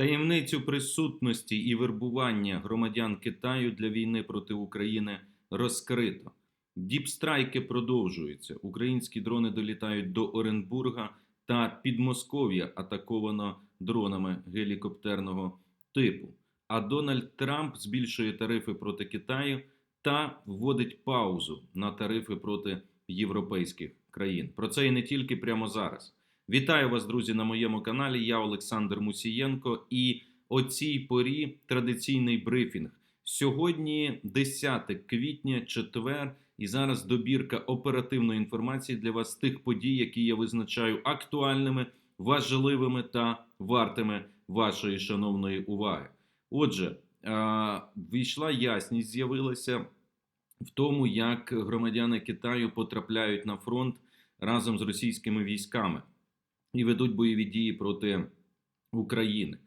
Таємницю присутності і вербування громадян Китаю для війни проти України розкрито. Діпстрайки продовжуються. Українські дрони долітають до Оренбурга та Підмосков'я атаковано дронами гелікоптерного типу. А Дональд Трамп збільшує тарифи проти Китаю та вводить паузу на тарифи проти європейських країн. Про це і не тільки прямо зараз. Вітаю вас, друзі, на моєму каналі. Я Олександр Мусієнко. І о цій порі традиційний брифінг. Сьогодні 10 квітня, четвер, і зараз добірка оперативної інформації для вас тих подій, які я визначаю актуальними, важливими та вартими вашої шановної уваги. Отже, війшла ясність, з'явилася в тому, як громадяни Китаю потрапляють на фронт разом з російськими військами і ведуть бойові дії проти України.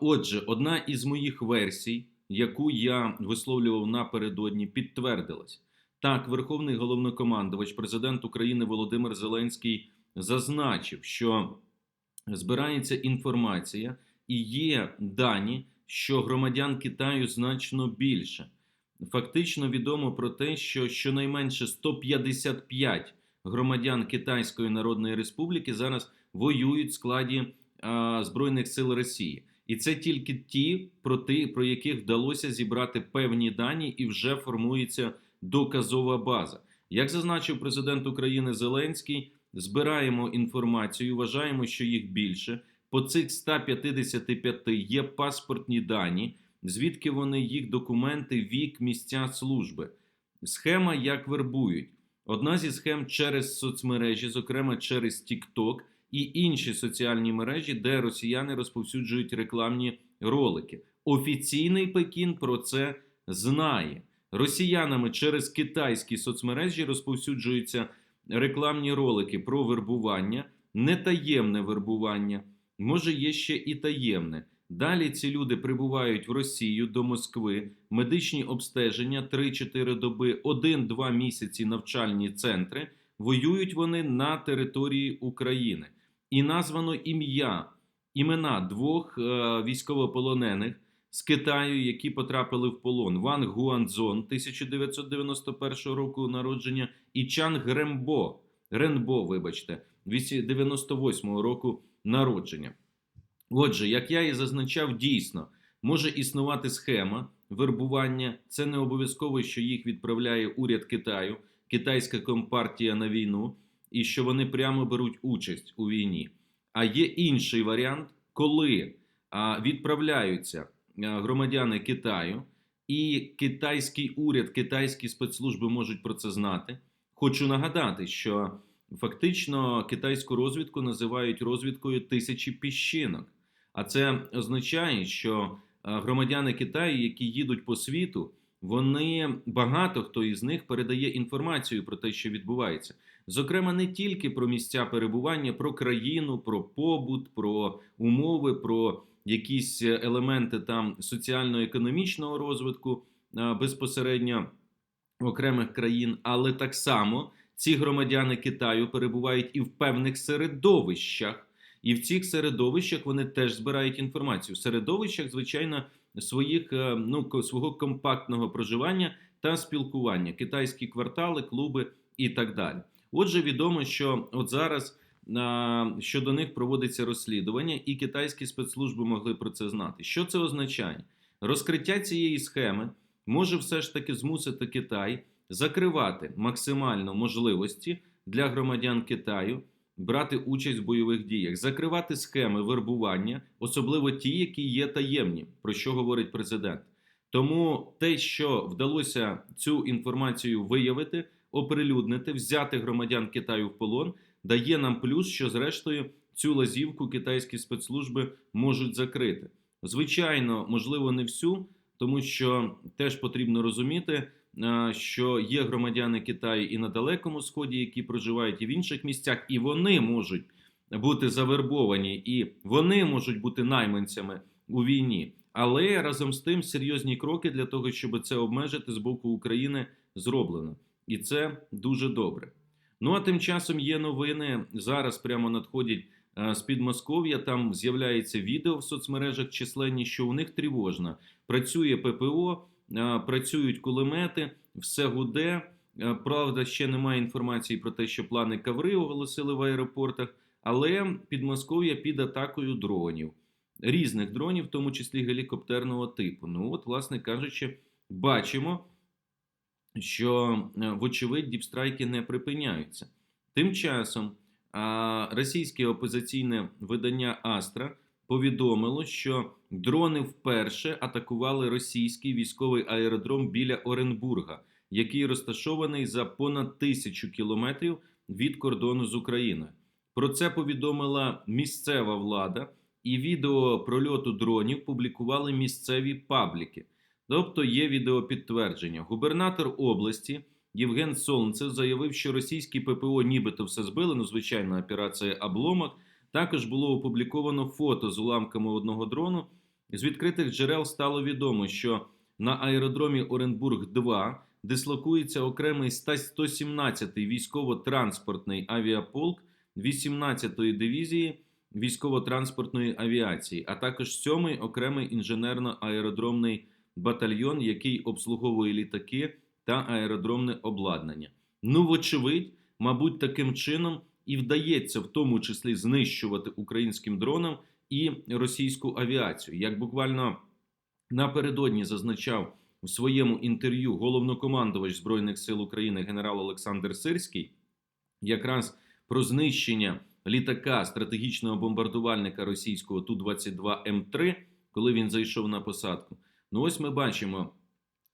Отже, одна із моїх версій, яку я висловлював напередодні, підтвердилась. Так, Верховний головнокомандувач, президент України Володимир Зеленський зазначив, що збирається інформація і є дані, що громадян Китаю значно більше. Фактично відомо про те, що щонайменше 155 громадян Китайської Народної Республіки зараз воюють в складі а, Збройних сил Росії. І це тільки ті, про, ті, про яких вдалося зібрати певні дані, і вже формується доказова база. Як зазначив президент України Зеленський, збираємо інформацію, вважаємо, що їх більше. По цих 155 є паспортні дані, звідки вони їх документи, вік, місця служби. Схема як вербують. Одна зі схем через соцмережі, зокрема через TikTok і інші соціальні мережі, де росіяни розповсюджують рекламні ролики. Офіційний Пекін про це знає. Росіянами через китайські соцмережі розповсюджуються рекламні ролики про вербування, нетаємне вербування. Може, є ще і таємне. Далі ці люди прибувають в Росію до Москви, медичні обстеження 3-4 доби, 1-2 місяці навчальні центри. Воюють вони на території України. І названо ім'я, імена двох е, військовополонених з Китаю, які потрапили в полон: Ван Гуанзон 1991 року народження, і Чанг Рембо, Ренбо, вибачте, 98 року народження. Отже, як я і зазначав, дійсно може існувати схема вербування. Це не обов'язково, що їх відправляє уряд Китаю, китайська компартія на війну, і що вони прямо беруть участь у війні. А є інший варіант, коли відправляються громадяни Китаю, і китайський уряд, китайські спецслужби можуть про це знати. Хочу нагадати, що фактично китайську розвідку називають розвідкою тисячі піщинок. А це означає, що громадяни Китаю, які їдуть по світу, вони багато хто із них передає інформацію про те, що відбувається. Зокрема, не тільки про місця перебування, про країну, про побут, про умови, про якісь елементи там соціально-економічного розвитку безпосередньо окремих країн, але так само ці громадяни Китаю перебувають і в певних середовищах. І в цих середовищах вони теж збирають інформацію. В середовищах, звичайно, своїх ну свого компактного проживання та спілкування, китайські квартали, клуби і так далі. Отже, відомо, що от зараз щодо них проводиться розслідування, і китайські спецслужби могли про це знати. Що це означає? Розкриття цієї схеми може все ж таки змусити Китай закривати максимально можливості для громадян Китаю брати участь в бойових діях, закривати схеми вербування, особливо ті, які є таємні, про що говорить президент. Тому те, що вдалося цю інформацію виявити, оприлюднити, взяти громадян Китаю в полон, дає нам плюс, що зрештою цю лазівку китайські спецслужби можуть закрити. Звичайно, можливо, не всю, тому що теж потрібно розуміти що є громадяни Китаю і на далекому сході, які проживають і в інших місцях, і вони можуть бути завербовані, і вони можуть бути найманцями у війні. Але разом з тим серйозні кроки для того, щоб це обмежити з боку України, зроблено, і це дуже добре. Ну а тим часом є новини зараз. Прямо надходять е, з Підмосков'я. Там з'являється відео в соцмережах численні, що у них тривожно. Працює ППО, е, працюють кулемети, все гуде. Е, Правда, ще немає інформації про те, що плани каври оголосили в аеропортах, але Підмосков'я під атакою дронів, різних дронів, в тому числі гелікоптерного типу. Ну от, власне кажучи, бачимо, що, е, вочевидь, діпстрайки не припиняються. Тим часом російське опозиційне видання Астра повідомило, що дрони вперше атакували російський військовий аеродром біля Оренбурга, який розташований за понад тисячу кілометрів від кордону з Україною. Про це повідомила місцева влада, і відео прольоту дронів публікували місцеві пабліки. Тобто є відеопідтвердження. Губернатор області Євген Солнцев заявив, що російські ППО нібито все збили. Ну, звичайно, операція Обломок. Також було опубліковано фото з уламками одного дрону. З відкритих джерел стало відомо, що на аеродромі Оренбург 2 дислокується окремий 117-й військово-транспортний авіаполк 18-ї дивізії військово-транспортної авіації, а також 7-й окремий інженерно-аеродромний батальйон, який обслуговує літаки та аеродромне обладнання. Ну, вочевидь, мабуть, таким чином і вдається в тому числі знищувати українським дронам і російську авіацію. Як буквально напередодні зазначав у своєму інтерв'ю головнокомандувач Збройних сил України генерал Олександр Сирський, якраз про знищення літака стратегічного бомбардувальника російського Ту-22М3, коли він зайшов на посадку. Ну, ось ми бачимо,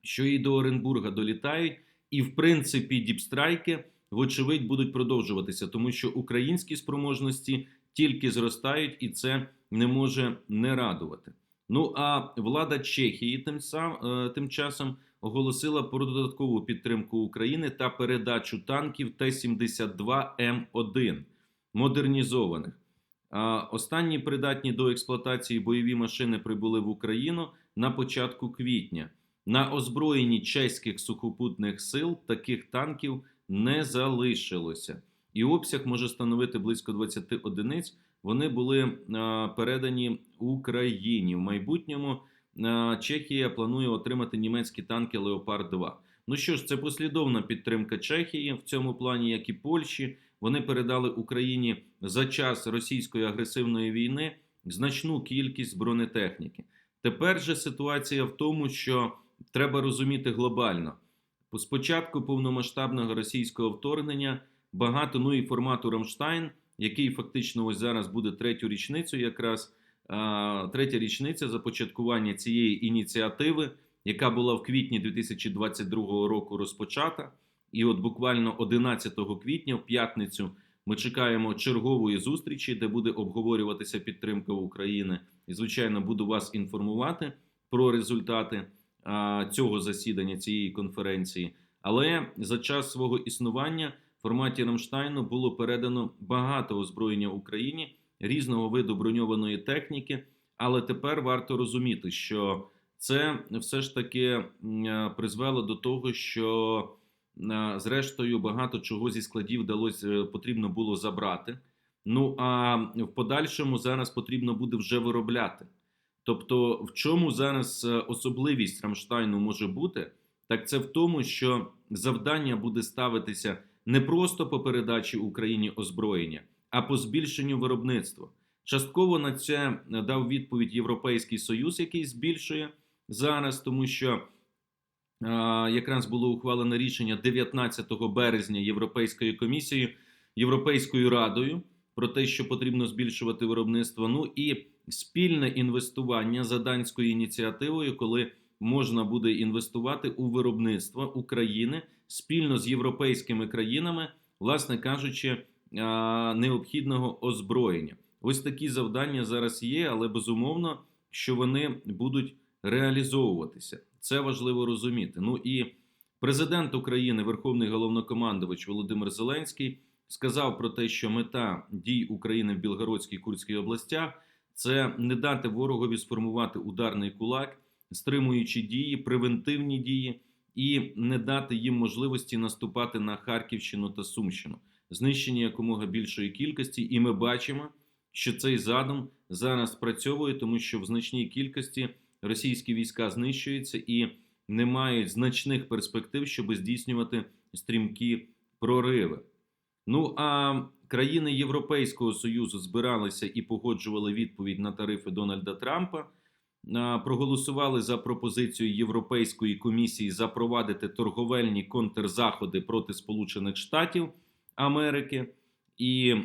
що і до Оренбурга долітають, і в принципі діпстрайки, вочевидь, будуть продовжуватися, тому що українські спроможності тільки зростають, і це не може не радувати. Ну а влада Чехії тим сам е, тим часом оголосила про додаткову підтримку України та передачу танків Т-72М1 модернізованих. Останні придатні до експлуатації бойові машини прибули в Україну на початку квітня. На озброєнні чеських сухопутних сил таких танків не залишилося, і обсяг може становити близько 20 одиниць. Вони були а, передані Україні в майбутньому. а, Чехія планує отримати німецькі танки Леопард 2 Ну що ж, це послідовна підтримка Чехії в цьому плані, як і Польщі. Вони передали Україні за час російської агресивної війни значну кількість бронетехніки. Тепер же ситуація в тому, що треба розуміти глобально. Спочатку повномасштабного російського вторгнення багато ну і формату Рамштайн, який фактично ось зараз буде третю річницю, якраз третя річниця започаткування цієї ініціативи, яка була в квітні 2022 року розпочата. І от буквально 11 квітня, в п'ятницю, ми чекаємо чергової зустрічі, де буде обговорюватися підтримка України. І, звичайно, буду вас інформувати про результати цього засідання, цієї конференції. Але за час свого існування в форматі Рамштайну було передано багато озброєння Україні різного виду броньованої техніки. Але тепер варто розуміти, що це все ж таки призвело до того, що зрештою багато чого зі складів вдалося е, потрібно було забрати. Ну а в подальшому зараз потрібно буде вже виробляти. Тобто, в чому зараз е, особливість Рамштайну може бути, так це в тому, що завдання буде ставитися не просто по передачі Україні озброєння, а по збільшенню виробництва. Частково на це дав відповідь Європейський Союз, який збільшує зараз, тому що якраз було ухвалене рішення 19 березня Європейською комісією, Європейською радою про те, що потрібно збільшувати виробництво. Ну і спільне інвестування за данською ініціативою, коли можна буде інвестувати у виробництво України спільно з європейськими країнами, власне кажучи, необхідного озброєння. Ось такі завдання зараз є, але безумовно, що вони будуть реалізовуватися. Це важливо розуміти. Ну і президент України, Верховний головнокомандувач Володимир Зеленський, сказав про те, що мета дій України в Білгородській Курській областях це не дати ворогові сформувати ударний кулак, стримуючи дії, превентивні дії, і не дати їм можливості наступати на Харківщину та Сумщину, знищення якомога більшої кількості. І ми бачимо, що цей задум зараз спрацьовує, тому що в значній кількості російські війська знищуються і не мають значних перспектив, щоб здійснювати стрімкі прориви. Ну а країни Європейського Союзу збиралися і погоджували відповідь на тарифи Дональда Трампа. Проголосували за пропозицію Європейської комісії запровадити торговельні контрзаходи проти Сполучених Штатів Америки і е,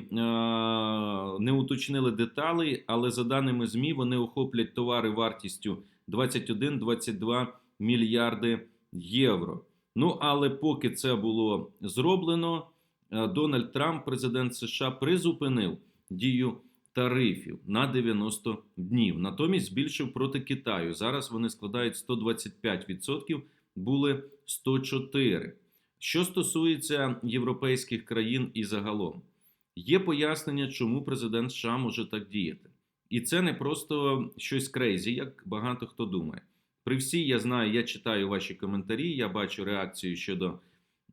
не уточнили деталей, але за даними ЗМІ, вони охоплять товари вартістю 21-22 мільярди євро. Ну але поки це було зроблено, е, Дональд Трамп, президент США, призупинив дію тарифів на 90 днів. Натомість збільшив проти Китаю. Зараз вони складають 125%, були 104%. Що стосується європейських країн і загалом, є пояснення, чому президент США може так діяти. І це не просто щось крейзі, як багато хто думає. При всій, я знаю, я читаю ваші коментарі, я бачу реакцію щодо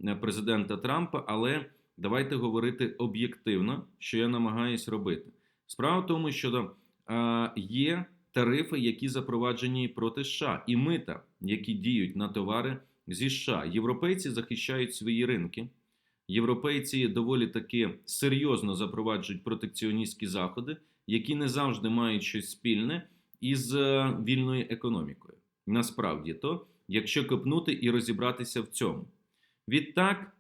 е, президента Трампа, але давайте говорити об'єктивно, що я намагаюсь робити. Справа в тому, що е, є тарифи, які запроваджені проти США, і мита, які діють на товари зі США. Європейці захищають свої ринки. Європейці доволі таки серйозно запроваджують протекціоністські заходи, які не завжди мають щось спільне із е, вільною економікою. Насправді то, якщо копнути і розібратися в цьому. Відтак,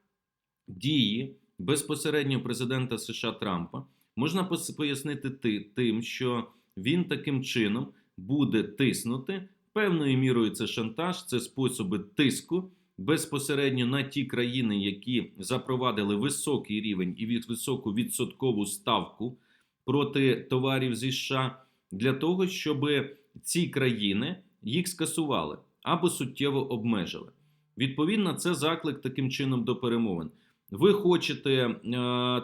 дії безпосередньо президента США Трампа можна пояснити ти- тим, що він таким чином буде тиснути. Певною мірою це шантаж, це способи тиску безпосередньо на ті країни, які запровадили високий рівень і від- високу відсоткову ставку проти товарів зі США, для того, щоб ці країни їх скасували або суттєво обмежили. Відповідно, це заклик таким чином до перемовин. Ви хочете е,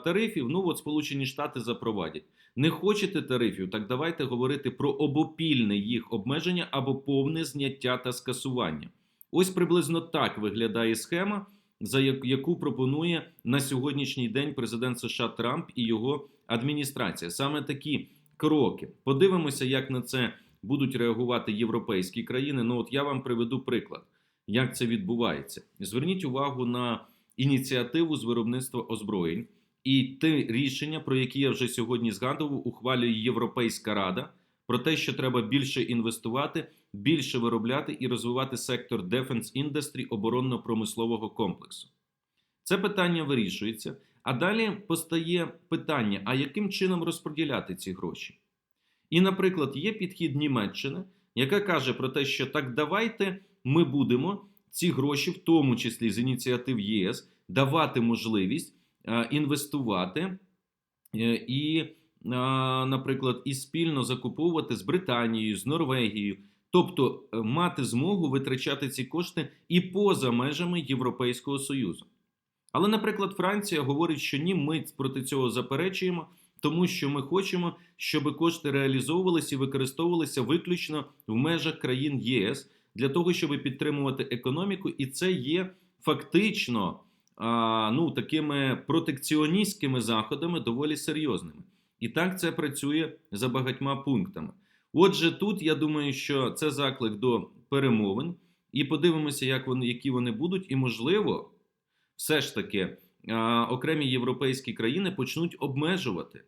тарифів? Ну от Сполучені Штати запровадять. Не хочете тарифів? Так давайте говорити про обопільне їх обмеження або повне зняття та скасування. Ось приблизно так виглядає схема, за яку пропонує на сьогоднішній день президент США Трамп і його адміністрація. Саме такі кроки. Подивимося, як на це будуть реагувати європейські країни. Ну, от я вам приведу приклад, як це відбувається. Зверніть увагу на ініціативу з виробництва озброєнь і ті рішення, про які я вже сьогодні згадував, ухвалює Європейська Рада про те, що треба більше інвестувати, більше виробляти і розвивати сектор Defense Industry оборонно-промислового комплексу. Це питання вирішується. А далі постає питання: а яким чином розподіляти ці гроші? І, наприклад, є підхід Німеччини, яка каже про те, що так давайте ми будемо ці гроші, в тому числі з ініціатив ЄС, давати можливість е, інвестувати е, і, е, наприклад, і спільно закуповувати з Британією, з Норвегією, тобто е, мати змогу витрачати ці кошти і поза межами Європейського Союзу. Але, наприклад, Франція говорить, що ні, ми проти цього заперечуємо, тому що ми хочемо, щоб кошти реалізовувалися і використовувалися виключно в межах країн ЄС для того, щоб підтримувати економіку, і це є фактично ну, такими протекціоністськими заходами доволі серйозними. І так це працює за багатьма пунктами. Отже, тут я думаю, що це заклик до перемовин, і подивимося, як вони, які вони будуть, і можливо, все ж таки окремі європейські країни почнуть обмежувати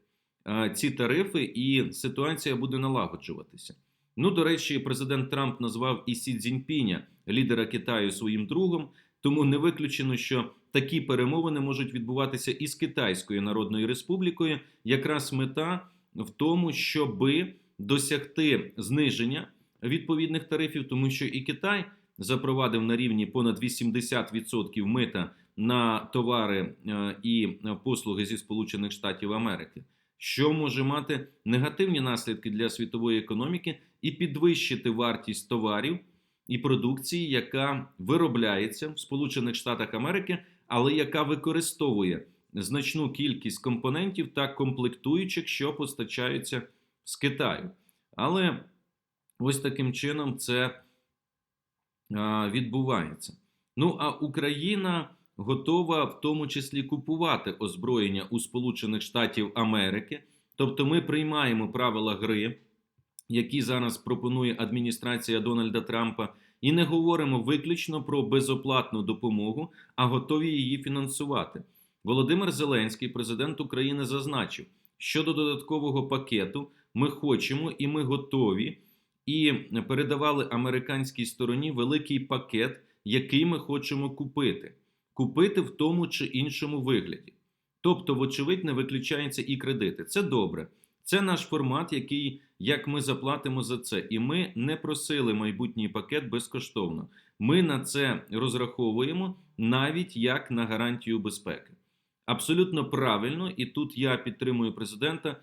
ці тарифи, і ситуація буде налагоджуватися. Ну, до речі, президент Трамп назвав і Сі Цзіньпіня, лідера Китаю, своїм другом. Тому не виключено, що такі перемовини можуть відбуватися і з Китайською Народною Республікою. Якраз мета в тому, щоби досягти зниження відповідних тарифів, тому що і Китай запровадив на рівні понад 80% мита на товари е, і послуги зі Сполучених Штатів Америки, що може мати негативні наслідки для світової економіки і підвищити вартість товарів і продукції, яка виробляється в Сполучених Штатах Америки, але яка використовує значну кількість компонентів та комплектуючих, що постачаються з Китаю. Але ось таким чином це відбувається. Ну а Україна готова в тому числі купувати озброєння у Сполучених Штатів Америки Тобто, ми приймаємо правила гри, які зараз пропонує адміністрація Дональда Трампа, і не говоримо виключно про безоплатну допомогу, а готові її фінансувати. Володимир Зеленський, президент України, зазначив, що до додаткового пакету ми хочемо і ми готові, і передавали американській стороні великий пакет, який ми хочемо купити, купити в тому чи іншому вигляді. Тобто, вочевидь, не виключаються і кредити. Це добре. Це наш формат, який як ми заплатимо за це, і ми не просили майбутній пакет безкоштовно. Ми на це розраховуємо навіть як на гарантію безпеки. Абсолютно правильно, і тут я підтримую президента.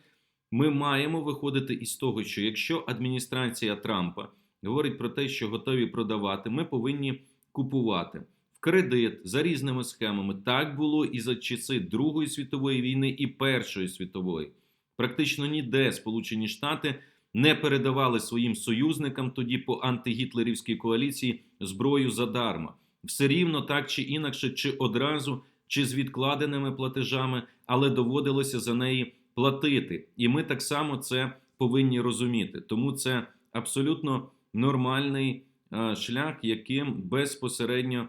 Ми маємо виходити із того, що якщо адміністрація Трампа говорить про те, що готові продавати, ми повинні купувати в кредит за різними схемами. Так було і за часи Другої світової війни і Першої світової. Практично ніде Сполучені Штати не передавали своїм союзникам тоді по антигітлерівській коаліції зброю задарма. Все рівно так чи інакше, чи одразу, чи з відкладеними платежами, але доводилося за неї платити. І ми так само це повинні розуміти. Тому це абсолютно нормальний е, шлях, яким безпосередньо е,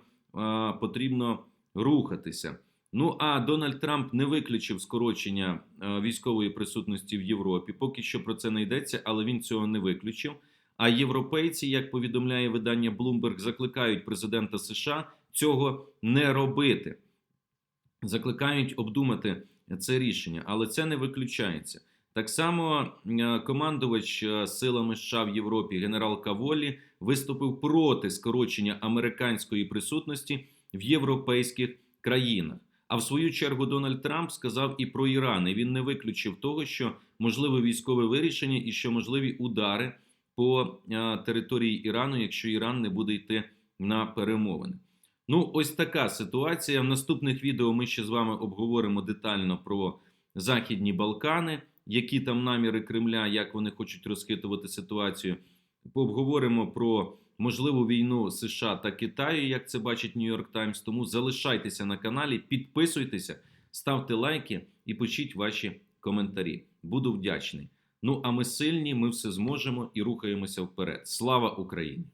потрібно рухатися. Ну а Дональд Трамп не виключив скорочення е, військової присутності в Європі. Поки що про це не йдеться, але він цього не виключив. А європейці, як повідомляє видання Bloomberg, закликають президента США цього не робити. Закликають обдумати це рішення, але це не виключається. Так само е, командувач е, силами США в Європі генерал Каволі виступив проти скорочення американської присутності в європейських країнах. А в свою чергу Дональд Трамп сказав і про Іран. І Він не виключив того, що можливе військове вирішення і що можливі удари по е, території Ірану, якщо Іран не буде йти на перемовини. Ну, ось така ситуація. В наступних відео ми ще з вами обговоримо детально про Західні Балкани, які там наміри Кремля, як вони хочуть розхитувати ситуацію. Пообговоримо про можливу війну США та Китаю, як це бачить Нью-Йорк Таймс. Тому залишайтеся на каналі, підписуйтеся, ставте лайки і пишіть ваші коментарі. Буду вдячний. Ну а ми сильні, ми все зможемо і рухаємося вперед. Слава Україні!